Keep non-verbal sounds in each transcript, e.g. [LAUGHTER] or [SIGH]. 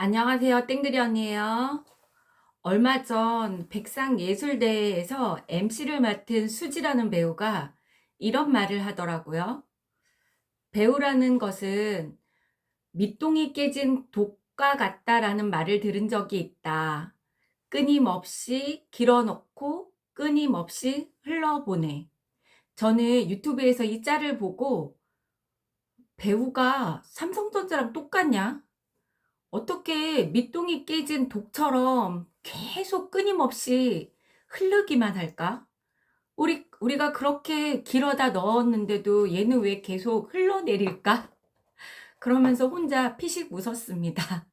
안녕하세요. 땡그리 언니예요. 얼마 전 백상예술대회에서 MC를 맡은 수지라는 배우가 이런 말을 하더라고요. 배우라는 것은 밑동이 깨진 독과 같다라는 말을 들은 적이 있다. 끊임없이 길어놓고 끊임없이 흘러보내. 저는 유튜브에서 이 짤을 보고 배우가 삼성전자랑 똑같냐? 어떻게 밑동이 깨진 독처럼 계속 끊임없이 흐르기만 할까? 우리, 우리가 그렇게 길어다 넣었는데도 얘는 왜 계속 흘러내릴까? [LAUGHS] 그러면서 혼자 피식 웃었습니다.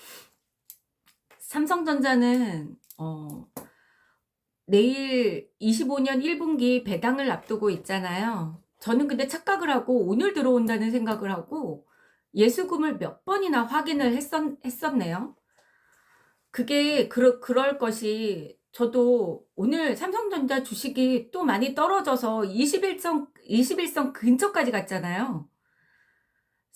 [LAUGHS] 삼성전자는, 어, 내일 25년 1분기 배당을 앞두고 있잖아요. 저는 근데 착각을 하고 오늘 들어온다는 생각을 하고 예수금을 몇 번이나 확인을 했었, 했었 네요. 그게 그러, 그럴 것이 저도 오늘 삼성전자 주식이 또 많이 떨어져서 21선, 21선 근처까지 갔잖아요.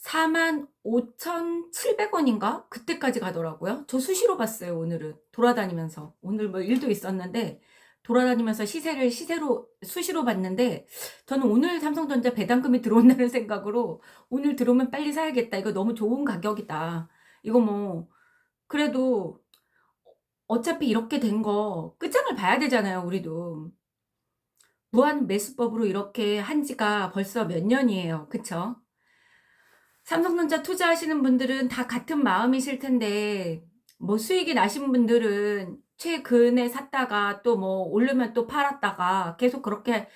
45,700원인가? 그때까지 가더라고요. 저 수시로 봤어요, 오늘은. 돌아다니면서. 오늘 뭐 일도 있었는데, 돌아다니면서 시세를 시세로 수시로 봤는데 저는 오늘 삼성전자 배당금이 들어온다는 [LAUGHS] 생각으로 오늘 들어오면 빨리 사야겠다. 이거 너무 좋은 가격이다. 이거 뭐 그래도 어차피 이렇게 된 거 끝장을 봐야 되잖아요, 우리도. 무한 매수법으로 이렇게 한 지가 벌써 몇 년이에요. 그쵸? 삼성전자 투자하시는 분들은 다 같은 마음이실 텐데, 뭐 수익이 나신 분들은 최근에 샀다가 또 뭐 오르면 또 팔았다가 계속 그렇게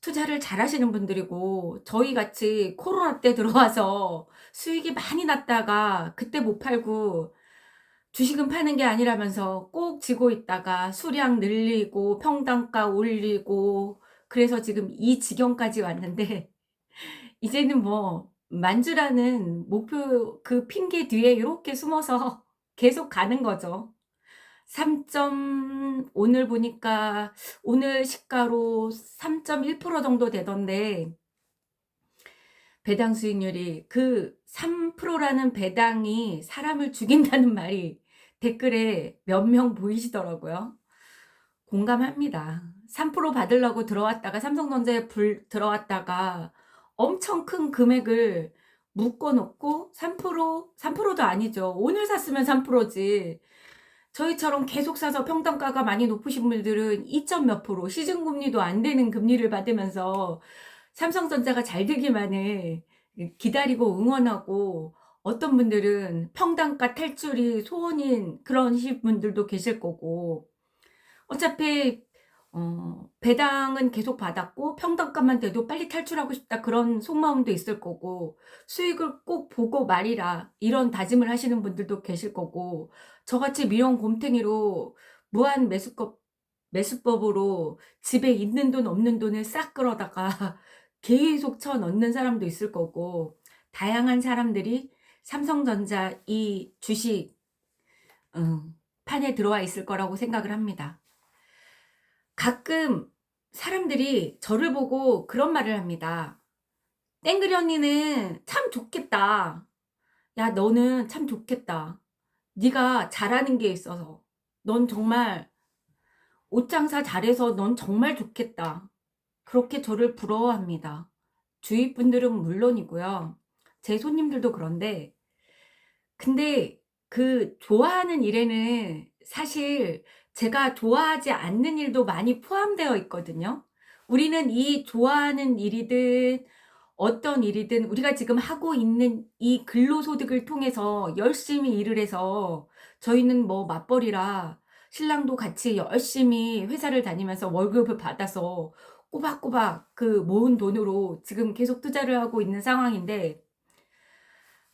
투자를 잘 하시는 분들이고 저희 같이 코로나 때 들어와서 수익이 많이 났다가 그때 못 팔고 주식은 파는 게 아니라면서 꼭 지고 있다가 수량 늘리고 평단가 올리고 그래서 지금 이 지경까지 왔는데 [LAUGHS] 이제는 뭐 만주라는 목표 그 핑계 뒤에 이렇게 숨어서 [LAUGHS] 계속 가는 거죠. 3점 오늘 보니까 오늘 시가로 3.1% 정도 되던데 배당 수익률이 그 3%라는 배당이 사람을 죽인다는 [LAUGHS] 말이 댓글에 몇 명 보이시더라고요. 공감합니다. 3% 받으려고 들어왔다가 삼성전자에 불 들어왔다가 엄청 큰 금액을 묶어 놓고 3% 3%도 아니죠. 오늘 샀으면 3%지. 저희처럼 계속 사서 평단가가 많이 높으신 분들은 2점 몇 프로 시중 금리도 안 되는 금리를 받으면서 삼성전자가 잘 되기만을 기다리고 응원하고 어떤 분들은 평단가 탈출이 소원인 그런 분들도 계실 거고. 어차피 어, 배당은 계속 받았고 평단가만 돼도 빨리 탈출하고 싶다 그런 속마음도 있을 거고 수익을 꼭 보고 말이라 이런 다짐을 하시는 분들도 계실 거고 저같이 미용 곰탱이로 무한 매수법 매수법으로 집에 있는 돈 없는 돈을 싹 끌어다가 [LAUGHS] 계속 쳐 넣는 사람도 있을 거고 다양한 사람들이 삼성전자 이 주식 음, 판에 들어와 있을 거라고 생각을 합니다. 가끔 사람들이 저를 보고 그런 말을 합니다. 땡그리 언니는 참 좋겠다. 야, 너는 참 좋겠다. 네가 잘하는 게 있어서. 넌 정말 옷장사 잘해서 넌 정말 좋겠다. 그렇게 저를 부러워합니다. 주위 분들은 물론이고요. 제 손님들도 그런데 근데 그 좋아하는 일에는 사실 제가 좋아하지 않는 일도 많이 포함되어 있거든요. 우리는 이 좋아하는 일이든 어떤 일이든 우리가 지금 하고 있는 이 근로소득을 통해서 열심히 일을 해서 저희는 뭐 맞벌이라 신랑도 같이 열심히 회사를 다니면서 월급을 받아서 꼬박꼬박 그 모은 돈으로 지금 계속 투자를 하고 있는 상황인데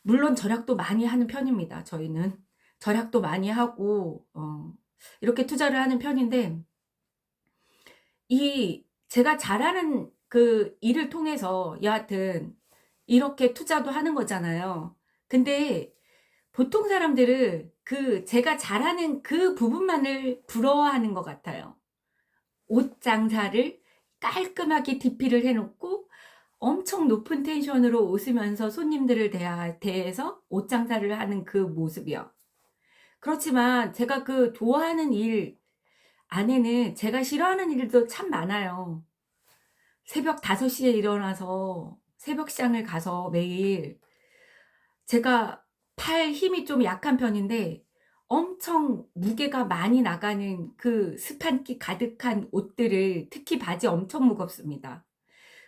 물론 절약도 많이 하는 편입니다. 저희는 절약도 많이 하고 어, 이렇게 투자를 하는 편인데 이 제가 잘하는 그 일을 통해서 여하튼 이렇게 투자도 하는 거잖아요. 근데 보통 사람들은 그 제가 잘하는 그 부분만을 부러워하는 것 같아요. 옷 장사를 깔끔하게 DP를 해놓고 엄청 높은 텐션으로 웃으면서 손님들을 대하, 대해서 옷 장사를 하는 그 모습이요. 그렇지만 제가 그 좋아하는 일 안에는 제가 싫어하는 일도 참 많아요. 새벽 5 시에 일어나서 새벽 시장을 가서 매일 제가 팔 힘이 좀 약한 편인데 엄청 무게가 많이 나가는 그 스판기 가득한 옷들을 특히 바지 엄청 무겁습니다.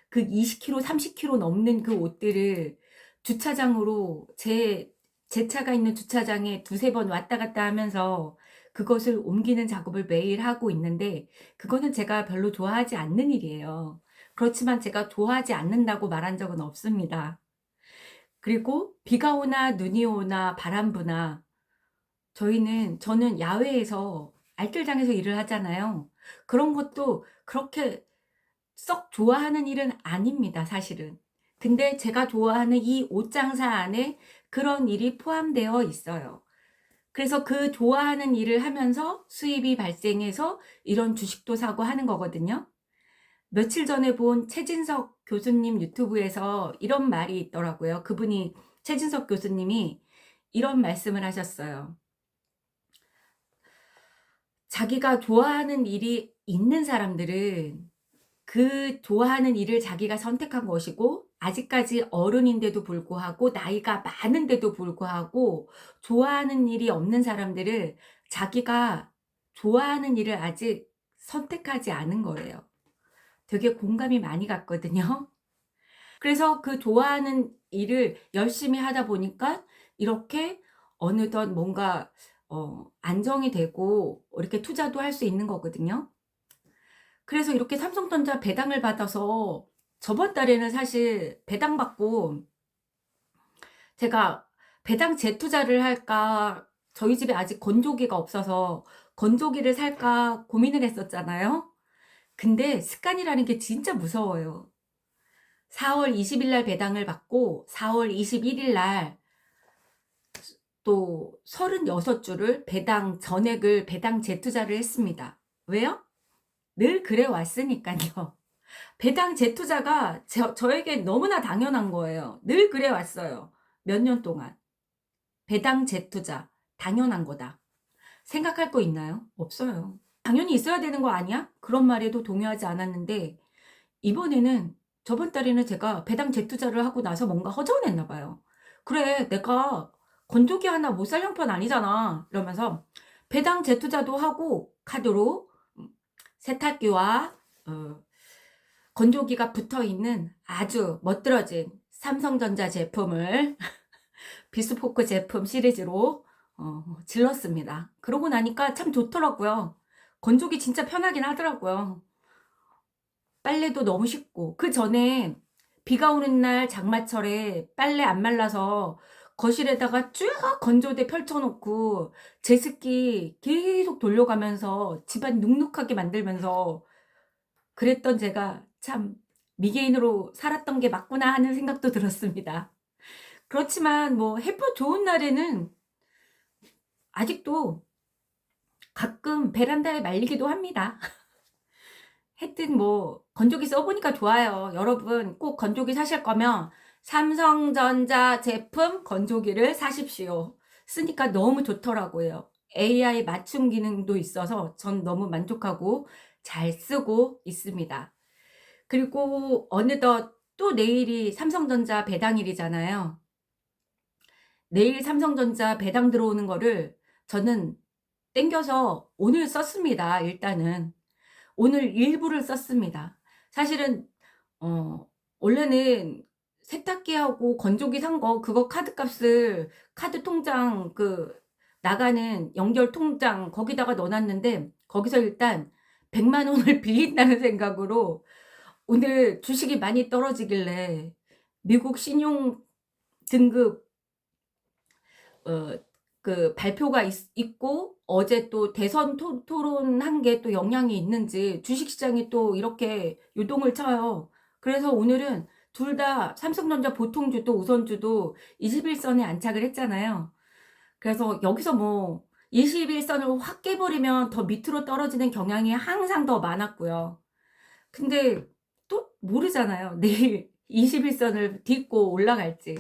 그 20 킬로 30 킬로 넘는 그 옷들을 주차장으로 제 제 차가 있는 주차장에 2-3번 왔다 갔다 하면서 그것을 옮기는 작업을 매일 하고 있는데 그거는 제가 별로 좋아하지 않는 일이에요. 그렇지만 제가 좋아하지 않는다고 말한 적은 없습니다. 그리고 비가 오나 눈이 오나 바람 부나 저희는 저는 야외에서 알뜰장에서 일을 하잖아요. 그런 것도 그렇게 썩 좋아하는 일은 아닙니다 사실은. 근데 제가 좋아하는 이 옷장사 안에 그런 일이 포함되어 있어요. 그래서 그 좋아하는 일을 하면서 수입이 발생해서 이런 주식도 사고 하는 거거든요. 며칠 전에 본 최진석 교수님 유튜브에서 이런 말이 있더라고요. 그분이 최진석 교수님이 이런 말씀을 하셨어요. 자기가 좋아하는 일이 있는 사람들은 그 좋아하는 일을 자기가 선택한 것이고 아직까지 어른인데도 불구하고 나이가 많은데도 불구하고 좋아하는 일이 없는 사람들을 자기가 좋아하는 일을 아직 선택하지 않은 거예요. 되게 공감이 많이 갔거든요. [LAUGHS] 그래서 그 좋아하는 일을 열심히 하다 보니까 이렇게 어느덧 뭔가 어 안정이 되고 이렇게 투자도 할 수 있는 거거든요. 그래서 이렇게 삼성전자 배당을 받아서 저번 달에는 사실 배당 받고 제가 배당 재투자를 할까 저희 집에 아직 건조기가 없어서 건조기를 살까 고민을 했었잖아요. 근데 습관이라는 게 진짜 무서워요. 4월 20일 날 배당을 받고 4월 21일 날 또 36주를 배당 전액을 배당 재투자를 했습니다. 왜요? 늘 그래 왔으니까요. [LAUGHS] 배당 재투자가 저, 저에게 너무나 당연한 거예요. 늘 그래 왔어요. 몇 년 동안. 배당 재투자 당연한 거다. 생각할 거 있나요? 없어요. 당연히 있어야 되는 거 아니야? 그런 말에도 동의하지 않았는데 이번에는 저번 달에는 제가 배당 재투자를 하고 나서 뭔가 허전했나 봐요. 그래 내가 건조기 하나 못 살 형편 아니잖아 이러면서 배당 재투자도 하고 카드로 음, 세탁기와 어, 건조기가 붙어 있는 아주 멋들어진 삼성전자 제품을 [LAUGHS] 비스포크 제품 시리즈로 어, 질렀습니다. 그러고 나니까 참 좋더라고요. 건조기 진짜 편하긴 하더라고요. 빨래도 너무 쉽고 그 전에 비가 오는 날 장마철에 빨래 안 말라서 거실에다가 쭉 건조대 펼쳐놓고 제습기 계속 돌려가면서 집안 눅눅하게 만들면서 그랬던 제가 참 미개인으로 살았던 게 맞구나 하는 생각도 들었습니다. 그렇지만 뭐 햇볕 좋은 날에는 아직도 가끔 베란다에 말리기도 합니다. [LAUGHS] 하여튼 뭐 건조기 써보니까 좋아요. 여러분 꼭 건조기 사실 거면 삼성전자 제품 건조기를 사십시오. 쓰니까 너무 좋더라고요. AI 맞춤 기능도 있어서 전 너무 만족하고 잘 쓰고 있습니다. 그리고 어느덧 또 내일이 삼성전자 배당일이잖아요. 내일 삼성전자 배당 들어오는 거를 저는 땡겨서 오늘 썼습니다. 일단은 오늘 일부를 썼습니다. 사실은 어 원래는 세탁기하고 건조기 산 거 그거 카드 값을 카드 통장 그 나가는 연결 통장 거기다가 넣어 놨는데 거기서 일단 100만 원을 [LAUGHS] 빌린다는 생각으로 오늘 주식이 많이 떨어지길래 미국 신용 등급 어 그 발표가 있, 고 어제 또 대선 토, 토론한 게 또 영향이 있는지 주식시장이 또 이렇게 유동을 쳐요. 그래서 오늘은 둘 다 삼성전자 보통주도 우선주도 21선에 안착을 했잖아요. 그래서 여기서 뭐 21선을 확 깨버리면 더 밑으로 떨어지는 경향이 항상 더 많았고요. 근데 또 모르잖아요. [LAUGHS] 내일 21선을 딛고 올라갈지.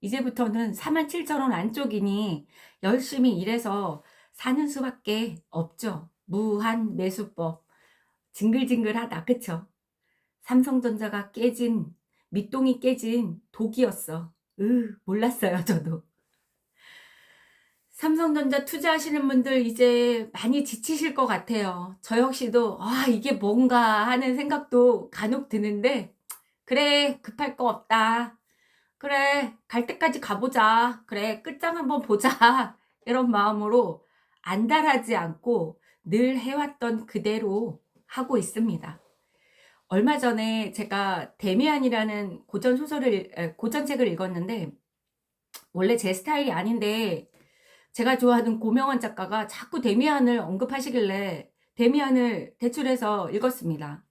이제부터는 47,000원 안쪽이니 열심히 일해서 사는 수밖에 없죠. 무한 매수법. 징글징글하다. 그쵸? 삼성전자가 깨진 밑동이 깨진 독이었어. 으, 몰랐어요, 저도. 삼성전자 투자하시는 분들 이제 많이 지치실 것 같아요. 저 역시도, 아, 이게 뭔가 하는 생각도 간혹 드는데, 그래, 급할 거 없다. 그래, 갈 때까지 가보자. 그래, 끝장 한번 보자. [LAUGHS] 이런 마음으로 안달하지 않고 늘 해왔던 그대로 하고 있습니다. 얼마 전에 제가 데미안이라는 고전 소설을, 고전 책을 읽었는데, 원래 제 스타일이 아닌데, 제가 좋아하는 고명환 작가가 자꾸 데미안을 언급하시길래 데미안을 대출해서 읽었습니다.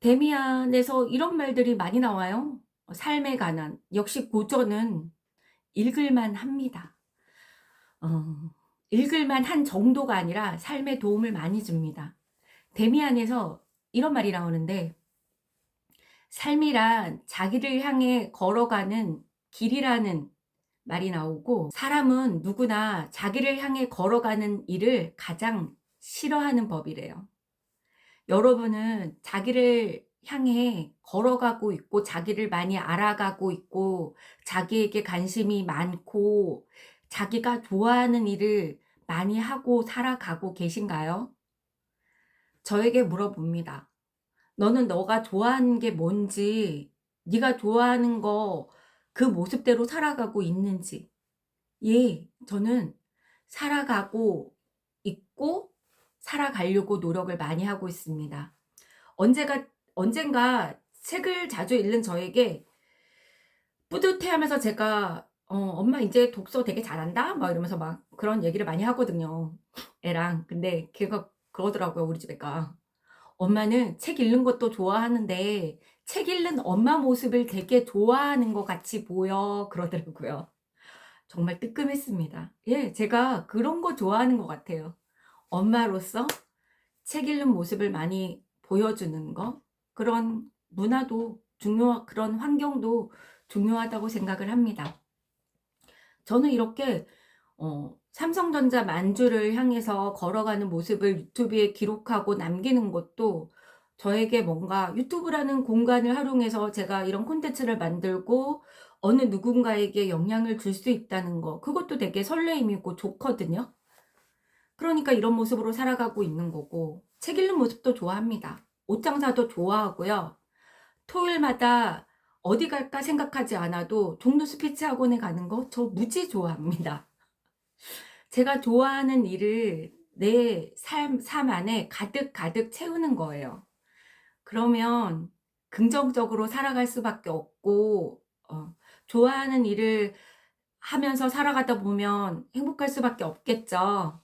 데미안에서 이런 말들이 많이 나와요. 삶에 관한. 역시 고전은 읽을만 합니다. 어, 읽을만 한 정도가 아니라 삶에 도움을 많이 줍니다. 데미안에서 이런 말이 나오는데, 삶이란 자기를 향해 걸어가는 길이라는 말이 나오고 사람은 누구나 자기를 향해 걸어가는 일을 가장 싫어하는 법이래요. 여러분은 자기를 향해 걸어가고 있고 자기를 많이 알아가고 있고 자기에게 관심이 많고 자기가 좋아하는 일을 많이 하고 살아가고 계신가요? 저에게 물어봅니다. 너는 너가 좋아하는 게 뭔지, 네가 좋아하는 거 그 모습대로 살아가고 있는지. 예, 저는 살아가고 있고 살아가려고 노력을 많이 하고 있습니다. 언제가 언젠가 책을 자주 읽는 저에게 뿌듯해하면서 제가 어, 엄마 이제 독서 되게 잘한다 막 이러면서 막 그런 얘기를 많이 하거든요. 애랑 근데 걔가 그러더라고요 우리 집 애가 엄마는 책 읽는 것도 좋아하는데 책 읽는 엄마 모습을 되게 좋아하는 것 같이 보여 그러더라고요. 정말 뜨끔했습니다. 예, 제가 그런 거 좋아하는 것 같아요. 엄마로서 책 읽는 모습을 많이 보여주는 거 그런 문화도 중요 그런 환경도 중요하다고 생각을 합니다. 저는 이렇게 어, 삼성전자 만주를 향해서 걸어가는 모습을 유튜브에 기록하고 남기는 것도 저에게 뭔가 유튜브라는 공간을 활용해서 제가 이런 콘텐츠를 만들고 어느 누군가에게 영향을 줄 수 있다는 거 그것도 되게 설레임이고 좋거든요. 그러니까 이런 모습으로 살아가고 있는 거고 책 읽는 모습도 좋아합니다. 옷장사도 좋아하고요. 토요일마다 어디 갈까 생각하지 않아도 종로 스피치 학원에 가는 거 저 무지 좋아합니다. [LAUGHS] 제가 좋아하는 일을 내 삶, 삶 안에 가득 가득 채우는 거예요. 그러면 긍정적으로 살아갈 수밖에 없고, 어, 좋아하는 일을 하면서 살아가다 보면 행복할 수밖에 없겠죠.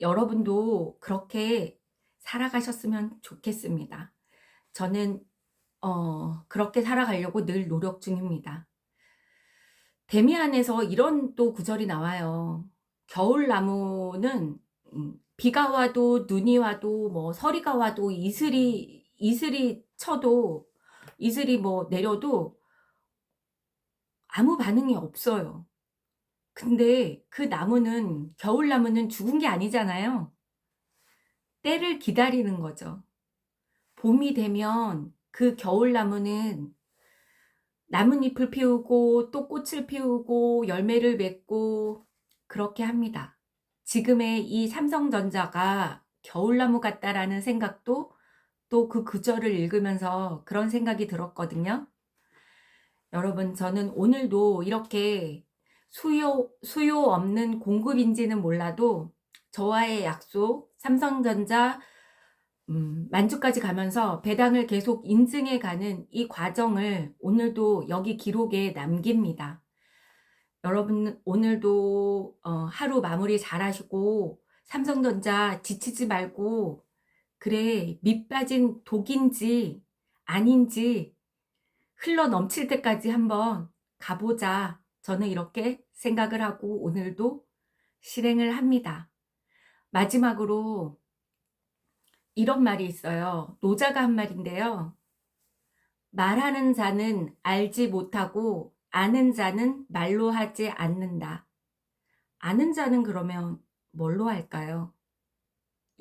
여러분도 그렇게 살아가셨으면 좋겠습니다. 저는 어, 그렇게 살아가려고 늘 노력 중입니다. 데미안에서 이런 또 구절이 나와요. 겨울나무는 음, 비가 와도 눈이 와도 뭐 서리가 와도 이슬이 이슬이 쳐도 이슬이 뭐 내려도 아무 반응이 없어요. 근데 그 나무는 겨울나무는 죽은 게 아니잖아요. 때를 기다리는 거죠. 봄이 되면 그 겨울나무는 나뭇잎을 피우고 또 꽃을 피우고 열매를 맺고 그렇게 합니다. 지금의 이 삼성전자가 겨울나무 같다라는 생각도 또 그 구절을 읽으면서 그런 생각이 들었거든요. 여러분, 저는 오늘도 이렇게 수요, 수요 없는 공급인지는 몰라도 저와의 약속, 삼성전자 음, 만주까지 가면서 배당을 계속 인증해 가는 이 과정을 오늘도 여기 기록에 남깁니다. 여러분 오늘도 어, 하루 마무리 잘 하시고 삼성전자 지치지 말고 그래 밑 빠진 독인지 아닌지 흘러 넘칠 때까지 한번 가보자. 저는 이렇게 생각을 하고 오늘도 실행을 합니다. 마지막으로 이런 말이 있어요. 노자가 한 말인데요. 말하는 자는 알지 못하고 아는 자는 말로 하지 않는다. 아는 자는 그러면 뭘로 할까요?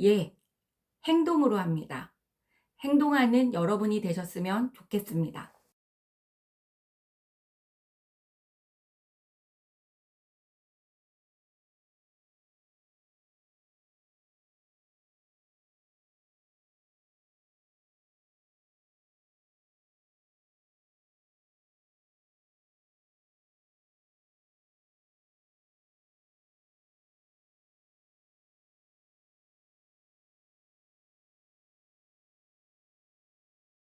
예, 행동으로 합니다. 행동하는 여러분이 되셨으면 좋겠습니다.